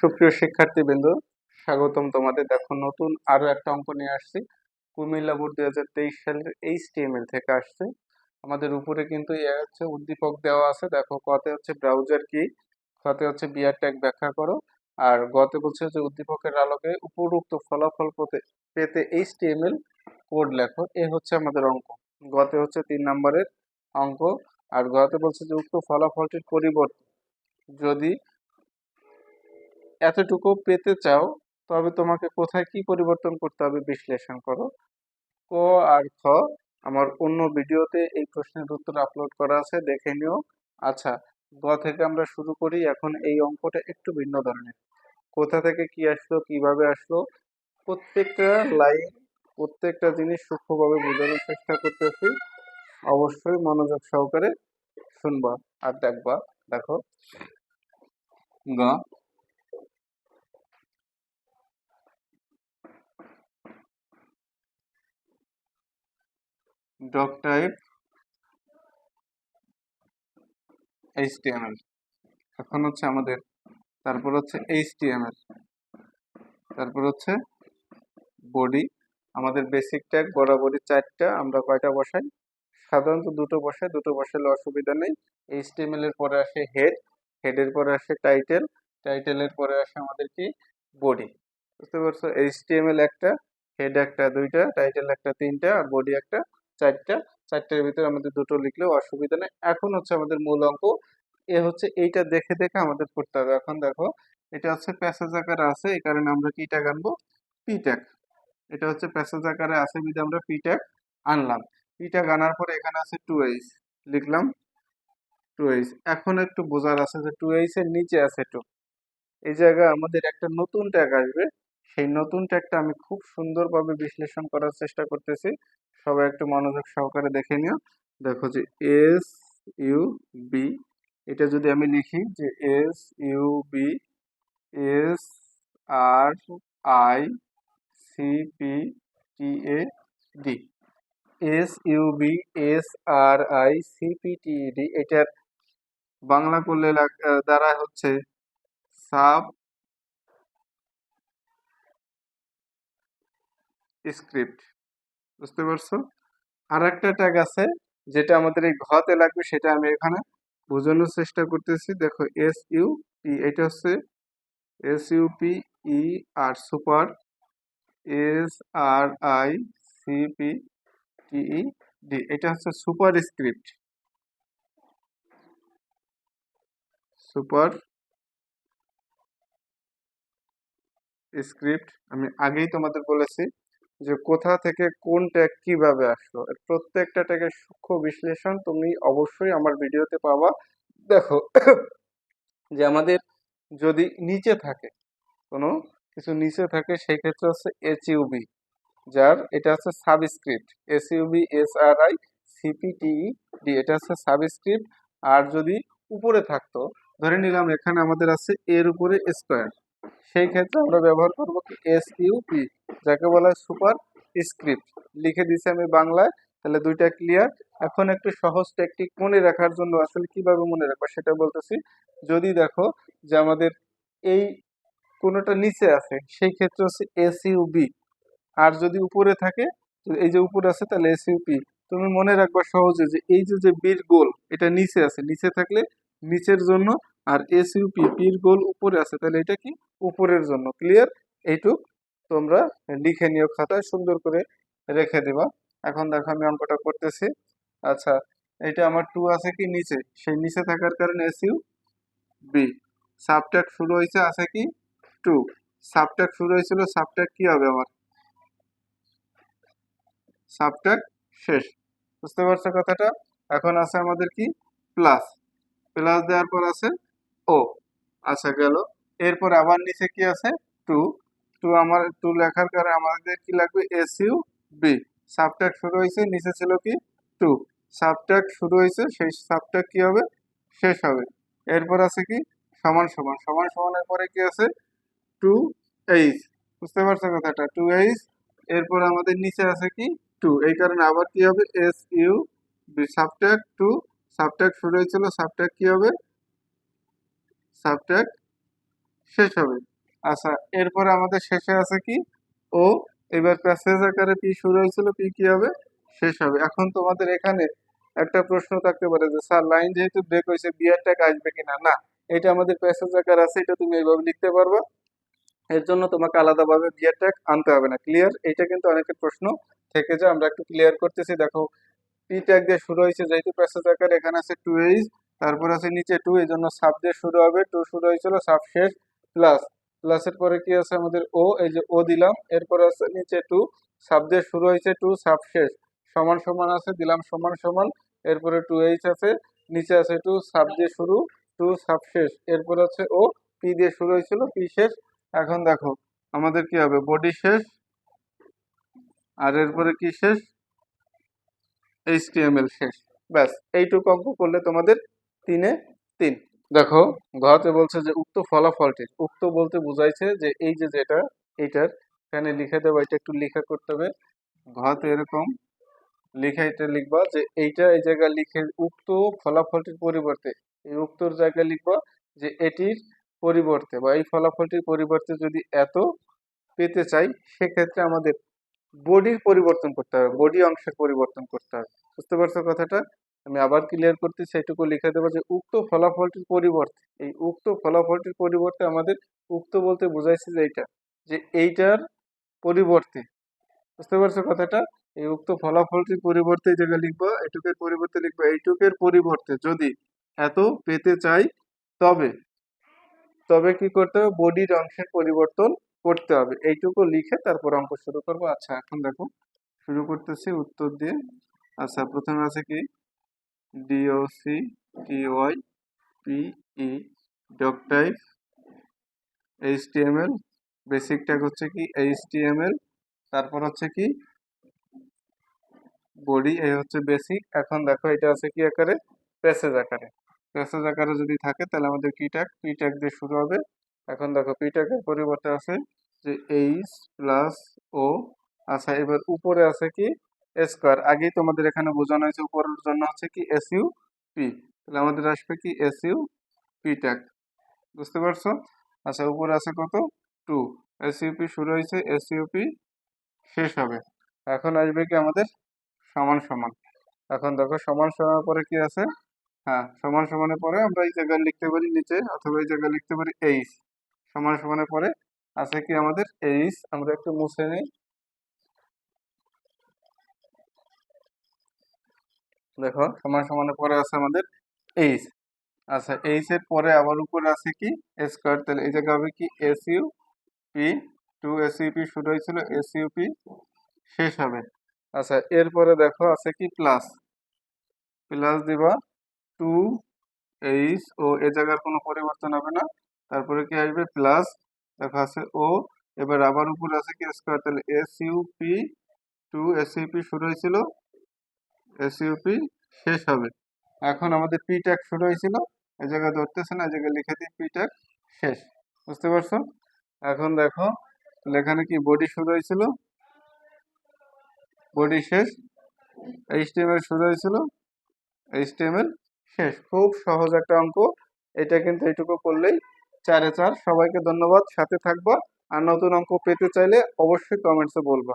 সুপ্রিয় শিক্ষার্থীবৃন্দ, স্বাগতম তোমাদের। দেখো, নতুন আরও একটা অঙ্ক নিয়ে আসছি। কুমিল্লা বোর্ড দুই হাজার তেইশ সালের এইচটিএমএল থেকে আসছে। আমাদের উপরে কিন্তু এ হচ্ছে উদ্দীপক দেওয়া আছে। দেখো, কতে হচ্ছে ব্রাউজার কি খতে হচ্ছে বিআর ট্যাগ ব্যাখ্যা করো। আর গতে বলছে যে উদ্দীপকের আলোকে উপরোক্ত ফলাফল পেতে- পেতে এইচটিএমএল কোড লেখো। এ হচ্ছে আমাদের অঙ্ক। গতে হচ্ছে তিন নম্বরের অঙ্ক। আর গতে বলছে যে উক্ত ফলাফলটির পরিবর্তে যদি এতটুকু পেতে চাও, তবে তোমাকে কোথায় কি পরিবর্তন করতে হবে বিশ্লেষণ করো। ক আর খ, আমার অন্য ভিডিওতে এই প্রশ্নের উত্তর আপলোড করা আছে, দেখে নিও। আচ্ছা গ থেকে আমরা শুরু করি, এখন এই অঙ্কটা একটু ভিন্ন ধরনের। কোথা থেকে কি আসলো, কীভাবে আসলো? প্রত্যেকটা লাইন, প্রত্যেকটা জিনিস সূক্ষ্মভাবে বোঝানোর চেষ্টা করতেছি। অবশ্যই মনোযোগ সহকারে শুনবা আর দেখবা। দেখো, গ ডক টাইপ এইচটিএমএল এখন হচ্ছে আমাদের, তারপর হচ্ছে এইচটিএমএল তারপর হচ্ছে বডি। আমাদের বেসিক ট্যাগ বরাবরই চারটা, আমরা কয়টা বসাই? সাধারণত দুটো বসাই, দুটো বসালে অসুবিধা নেই। এইচটিএমএল এর পরে আসে হেড হেডের পরে আসে টাইটেল টাইটেলের পরে আসে আমাদের কি? বডি বুঝতে পারছ? এইচটিএমএল একটা হেড একটা দুইটা টাইটেল একটা তিনটা, আর বডি একটা চারটা, চারটার ভিতরে আমাদের দুটো লিখলেও অসুবিধা নেই। এখন হচ্ছে আমাদের মূল অঙ্ক, এ হচ্ছে এইটা দেখে দেখে আমাদের করতে হবে। এখন দেখো, এটা হচ্ছে প্যাসেজ আকারে আছে, এই কারণে আমরা কি ট্যাগ আনব? P tag. এটা হচ্ছে প্যাসেজ আকারে আছে বিধে আমরা পি ট্যাগ আনলাম। পি ট্যাগ আনার পরে এখানে আছে টু এইচ, লিখলাম। Two H. এখন একটু বোঝার আছে যে টু এইচ এর নিচে আছে টু। এই জায়গায় আমাদের একটা নতুন ট্যাগ আসবে। সেই নতুন ট্যাগটা আমি খুব সুন্দরভাবে বিশ্লেষণ করার চেষ্টা করতেছি। সবাই একটু মনোযোগ সহকারে দেখে নিও। দেখো যে এস ইউ বি এটা যদি আমি লিখি যে S U B S R I C P T A D S U B S R I C P T E D এটার বাংলা করলে দ্বারা হচ্ছে সাব স্ক্রিপ্ট। বুঝতে পারছ? আর একটা ট্যাগ আছে, যেটা আমাদের এই ঘতে লাগবে, সেটা আমি এখানে বোঝানোর চেষ্টা করতেছি। দেখো এস ইউ পি এটা হচ্ছে S U P E R super S R I C P T E D এটা হচ্ছে সুপার স্ক্রিপ্ট সুপার স্ক্রিপ্ট আমি আগেই তোমাদের বলেছি। যে কোথা থেকে কোন ট্যাগ কীভাবে আসলো প্রত্যেকটা ট্যাগের সূক্ষ্ম বিশ্লেষণ তুমি অবশ্যই আমার ভিডিওতে পাবা। দেখো, যে আমাদের যদি নিচে থাকে, কোনো কিছু নিচে থাকে, সেই ক্ষেত্রে হচ্ছে এইচ ইউবি যার এটা হচ্ছে subscript S U B S R I C P T E D এটা হচ্ছে সাবস্ক্রিপ্ট আর যদি উপরে থাকতো, ধরে নিলাম এখানে আমাদের আছে এর উপরে স্কোয়ার সেই ক্ষেত্রে আমরা ব্যবহার করব এস ইউপি যাকে বলা হয় সুপার স্ক্রিপ্ট লিখে দিছি আমি বাংলায়, তাহলে দুইটা ক্লিয়ার এখন একটু সহজ টেকনিক মনে রাখার জন্য আসলে কীভাবে মনে রাখব সেটা বলতেছি। যদি দেখো যে আমাদের এই কোনোটা নিচে আছে, সেই ক্ষেত্রে হচ্ছে এস ইউবি আর যদি উপরে থাকে এই যে উপরে আছে তাহলে এস ইউপি তুমি মনে রাখবা সহজে যে এই যে যে বীর গোল, এটা নিচে আছে। নিচে থাকলে নিচের জন্য আর এস ইউপি বীর গোল উপরে আছে। তাহলে এটা কি? উপরের জন্য ক্লিয়ার এইটুক তোমরা লিখে নিও খাতায়, সুন্দর করে রেখে দিবা। এখন দেখো আমি অঙ্কটা করতেছি। আচ্ছা এটা আমার টু আছে কি নিচে? সেই নিচে থাকার কারণে এস ইউ বি সাবট্যাক শুরু হয়েছে, আছে কি? টু সাবট্যাক শুরু হয়েছিল সাবট্যাক কি হবে আমার? সাবট্যাক শেষ। বুঝতে পারছ কথাটা? এখন আছে আমাদের কি? প্লাস প্লাস দেওয়ার পর আছে ও আচ্ছা গেল। এরপর আবার নিচে কি আছে? টু। টু আমার, টু লেখার কারণে আমাদের কি লাগবে? S U B. সাবট্যাক শুরু হয়েছে, নিচে ছিল কি? টু। সাবট্যাক শুরু হয়েছে, সেই সাবট্যাক কি হবে? শেষ হবে। এরপর আছে কি? সমান সমান সমান, সমানের পরে কি আছে? Two H. বুঝতে পারছ কথাটা? Two H. এরপর আমাদের নিচে আছে কি? টু। এই কারণে আবার কি হবে? S U B. Sub tag two. Sub tag শুরু হয়েছিল সাবট্যাক কি হবে? সাবট্যাক শেষ হবে। আচ্ছা এরপরে আমাদের শেষে আছে কি? ও, এবার প্যাসেজ আকারে পি শুরু হয়েছিল পি কি হবে? শেষ হবে। এখন তোমাদের এখানে একটা প্রশ্ন থাকতে পারে যে, স্যার লাইন যেহেতু ব্রেক হয়েছে বিয়ার ট্যাগ আসবে কিনা? না, এটা আমাদের প্যাসেজ আকার আছে, এটা তুমি এইভাবে লিখতে পারবা। এর জন্য তোমাকে আলাদাভাবে বিয়ার ট্যাগ আনতে হবে না। ক্লিয়ার এটা কিন্তু অনেকের প্রশ্ন থেকে যায়। আমরা একটু ক্লিয়ার করতেছি। দেখো পি ট্যাগ দিয়ে শুরু হয়েছে, যেহেতু প্যাসেজ আকার এখানে আছে টু এইচ তারপর আছে নিচে টু এই জন্য সাব দিয়ে শুরু হবে। টু শুরু হয়েছিল সাব শেষ। প্লাস প্লাসের পরে কি আছে আমাদের ও এই যে ও দিলাম। এরপর আছে নিচে টু সাবজেক্ট শুরু হয়েছে টু সাব শেষ। সমান সমান আছে, দিলাম সমান সমান। এরপরে টু এইচ আছে, নিচে আছে টু সাবজেক্ট শুরু টু সাব শেষ। এরপর আছে ও পি দিয়ে শুরু হয়েছিল পি শেষ। এখন দেখো, আমাদের কি হবে? বডি শেষ। আর এরপরে কি শেষ? এইচটিএমএল শেষ। ব্যাস, এইটুকু অঙ্ক করলে তোমাদের তিনে তিন। দেখো ঘতে বলছে যে উক্ত ফলাফলটি, উক্ত বলতে বুঝাইছে যে এই যে যেটা, এইটার এখানে লিখে দেবো, এটা একটু লিখা করতে হবে। ঘতে এরকম লিখে এটা লিখবা যে এইটা এই জায়গায় লিখে উক্ত ফলাফলটির পরিবর্তে, এই উক্তর জায়গায় লিখবা যে এটির পরিবর্তে বা এই ফলাফলটির পরিবর্তে যদি এত পেতে চাই, সেক্ষেত্রে আমাদের বডির পরিবর্তন করতে হবে বডি অংশের পরিবর্তন করতে হবে। বুঝতে পারছ কথাটা? আমি আবার ক্লিয়ার করতেছি এটুকু লিখে দেবো যে, উক্ত ফলাফলটির পরিবর্তে, এই উক্ত ফলাফলটির পরিবর্তে আমাদের উক্ত বলতে বোঝাইছে যে এইটা, যে এইটার পরিবর্তে, বুঝতে পারছ কথাটা? এই উক্ত ফলাফলটির পরিবর্তে এই জায়গায় লিখব এইটুকের পরিবর্তে লিখব, এইটুকের পরিবর্তে যদি এত পেতে চাই, তবে তবে কি করতে হবে? বডির অংশের পরিবর্তন করতে হবে। এইটুকু লিখে তারপর অঙ্ক শুরু করব। আচ্ছা এখন দেখো, শুরু করতেছি, উত্তর দিয়ে। আচ্ছা প্রথমে আছে কি? D O C T Y P E doc type HTML basic tag হচ্ছে কি এইচটিএমএল তারপর হচ্ছে কি বডি এই হচ্ছে বেসিক এখন দেখো এটা আছে কি আকারে? প্যাসেজ আকারে। প্যাসেজ আকারে যদি থাকে, তাহলে আমাদের কি ট্যাগ পি ট্যাগ দিয়ে শুরু হবে। এখন দেখো পি ট্যাগের পরিবর্তে আছে যে এইচ প্লাস ও আচ্ছা এবার উপরে আছে কি স্কোয়ার। আগেই তোমাদের এখানে বোঝানো হয়েছে উপরের জন্য হচ্ছে কি এস পি তাহলে আমাদের আসবে কি এস পি ট্যাগ বুঝতে পারছ? আচ্ছা উপরে আছে কত? টু এস ইউপি শুরু হয়েছে এস ইউপি শেষ হবে। এখন আসবে কি আমাদের সমান সমান। এখন দেখো, সমান সমানের পরে কি আছে? হ্যাঁ সমান সমানের পরে আমরা এই জায়গায় লিখতে পারি নিচে, অথবা এই জায়গায় লিখতে পারি এইচ। সমান সমানের পরে আছে কি আমাদের এইচ? আমরা একটু মুছে নিই। দেখো, সমান সমানের পরে আছে আমাদের এইচ আচ্ছা এইচ এর পরে আবার উপরে আছে কি? স্কোয়ার তাহলে এই জায়গায় হবে কি? S U P two S U P শুরু হয়েছিল এস ইউপি শেষ হবে। আচ্ছা এরপরে দেখো আছে কি? প্লাস প্লাস দিবা টু এইচ ও এ জায়গার কোনো পরিবর্তন হবে না। তারপরে কি আসবে? প্লাস দেখো আছে ও এবার আবার উপরে আছে কি? স্কোয়ার তাহলে S U P two S U P শুরু হয়েছিল এস ইউপি শেষ হবে। এখন আমাদের পি ট্যাগ শুরু হয়েছিল। এই জায়গায় ধরতেছে না, এই জায়গায় লিখে দিই পি ট্যাগ শেষ। বুঝতে পারছ? এখন দেখো, তাহলে এখানে কি বডি শুরু হয়েছিল? বডি শেষ। এইচটিএমএল শুরু হয়েছিল। এইচটিএমএল শেষ। খুব সহজ একটা অঙ্ক। এটা কিন্তু এইটুকু করলেই চারে চার। সবাইকে ধন্যবাদ। সাথে থাকবা। আর নতুন অঙ্ক পেতে চাইলে অবশ্যই কমেন্টসে বলবা।